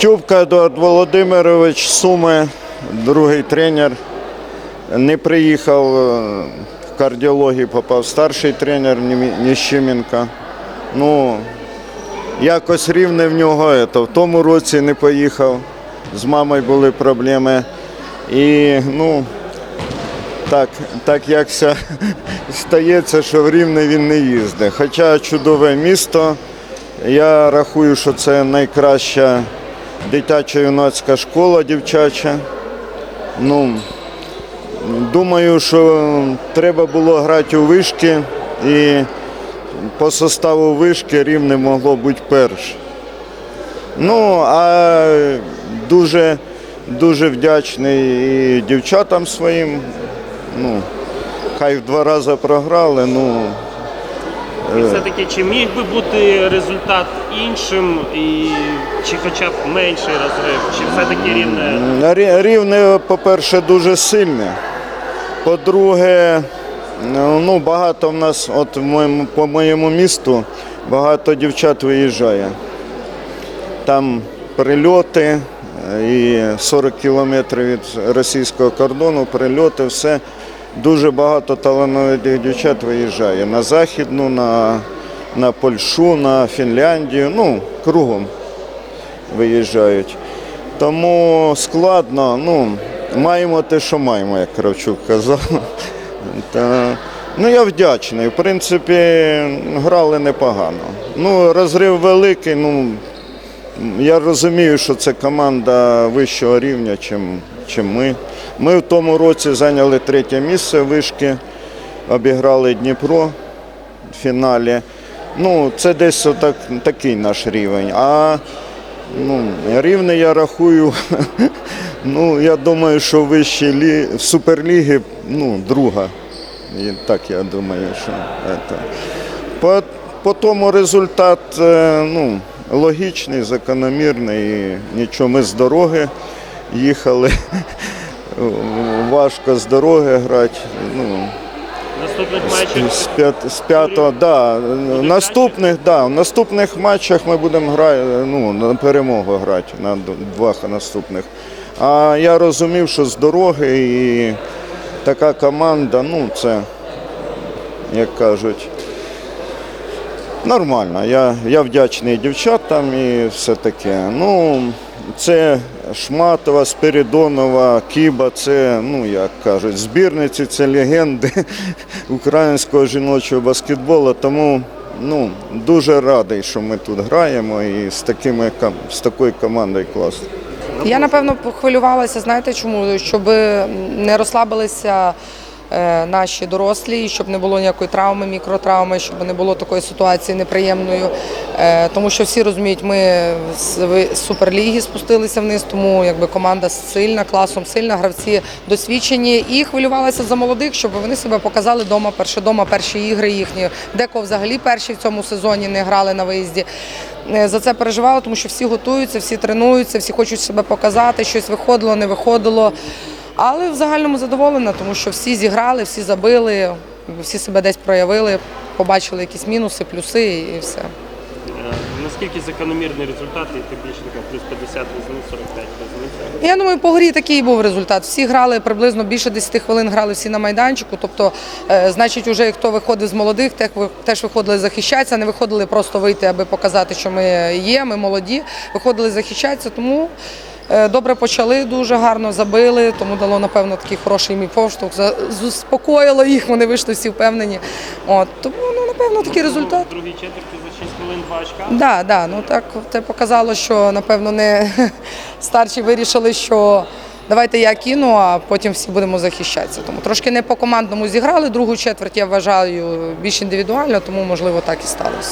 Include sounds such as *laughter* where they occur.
Тюбка Едуард Володимирович, Суми, другий тренер. Не приїхав е, в кардіологію, попав старший тренер Німі- Ну, якось рівне в нього. ето, В тому році не поїхав. З мамою були проблеми. І ну, так, так якся *laughs* стається, що в Рівне він не їздить. Хоча чудове місто. Я рахую, що це найкраща дитяча юнацька школа дівчача. Ну, думаю, що треба було грати у вишки і по составу вишки рівне могло бути перше. Ну, а дуже, дуже вдячний і дівчатам своїм. Ну, хай в два рази програли, ну, І все-таки чи міг би бути результат іншим, і чи хоча б менший розрив, чи все-таки рівне? Рі- Рівне, по-перше, дуже сильне. По-друге, ну, багато в нас, от в моєму, по моєму місту, багато дівчат виїжджає. Там прильоти е, і 40 кілометрів від російського кордону, прильоти, все. Дуже багато талановитих дівчат виїжджає на Західну, на, на Польщу, на Фінляндію, ну, кругом виїжджають. Тому складно, ну, маємо те, що маємо, як Кравчук казав. *laughs* Та, ну, я вдячний. В принципі, грали непогано. Ну, розрив великий, ну, я розумію, що це команда вищого рівня, чим, чим ми. Ми в тому році зайняли третє місце вишки, обіграли Дніпро в фіналі. Ну, це десь отак, такий наш рівень. А Ну, рівне я рахую. *laughs* Ну, я думаю, що в вищій лі... в Суперлігі, ну, друга. І так я думаю, що це. По, по тому результат е, ну, логічний, закономірний. Нічого, ми з дороги їхали. Важко з дороги грати. Ну, Наступних з, матчів з, п'ят- з п'ятого, да. Наступних, да, в наступних матчах ми будемо грати, ну, на перемогу грати на д- двох наступних. А я розумів, що з дороги і така команда, ну це, як кажуть, нормально. Я, я вдячний дівчатам і все таке. Ну, це Шматова, Спиридонова, Кіба, це, ну як кажуть, збірниці, це легенди *laughs* українського жіночого баскетболу. Тому ну, дуже радий, що ми тут граємо і з, такими, з такою командою класно. Я напевно похвилювалася, знаєте чому? Щоб не розслабилися наші дорослі, щоб не було ніякої травми, мікротравми, щоб не було такої ситуації неприємною. Е, Тому що всі розуміють, ми з суперліги спустилися вниз, тому якби команда сильна, класом сильна, гравці досвідчені. І хвилювалася за молодих, щоб вони себе показали вдома, перше дома, перші ігри їхні. Декого взагалі перші в цьому сезоні не грали на виїзді. Е, За це переживала, тому що всі готуються, всі тренуються, всі хочуть себе показати, щось виходило, не виходило. Але в загальному задоволена, тому що всі зіграли, всі забили, всі себе десь проявили, побачили якісь мінуси, плюси і все. Е, наскільки закономірний результат, і ти більше така плюс 50 різниць, 45 різниця. Я думаю, по грі такий був результат. Всі грали приблизно більше 10 хвилин грали всі на майданчику. Тобто, е, значить, вже хто виходив з молодих, теж виходили захищатися, не виходили просто вийти, аби показати, що ми є, ми молоді. Виходили захищатися, тому. Е, Добре почали, дуже гарно забили, тому дало, напевно, такий хороший мій поштовх. За- Заспокоїло їх, вони вийшли всі впевнені. От, тому, ну, напевно, такий результат. В другій четверті за 6 хвилин 2 очка. Да, да, ну так це показало, що напевно не *laughs* старші вирішили, що давайте я кину, а потім всі будемо захищатися. Тому трошки не по командному зіграли. Другу четверть я вважаю більш індивідуально, тому можливо так і сталося.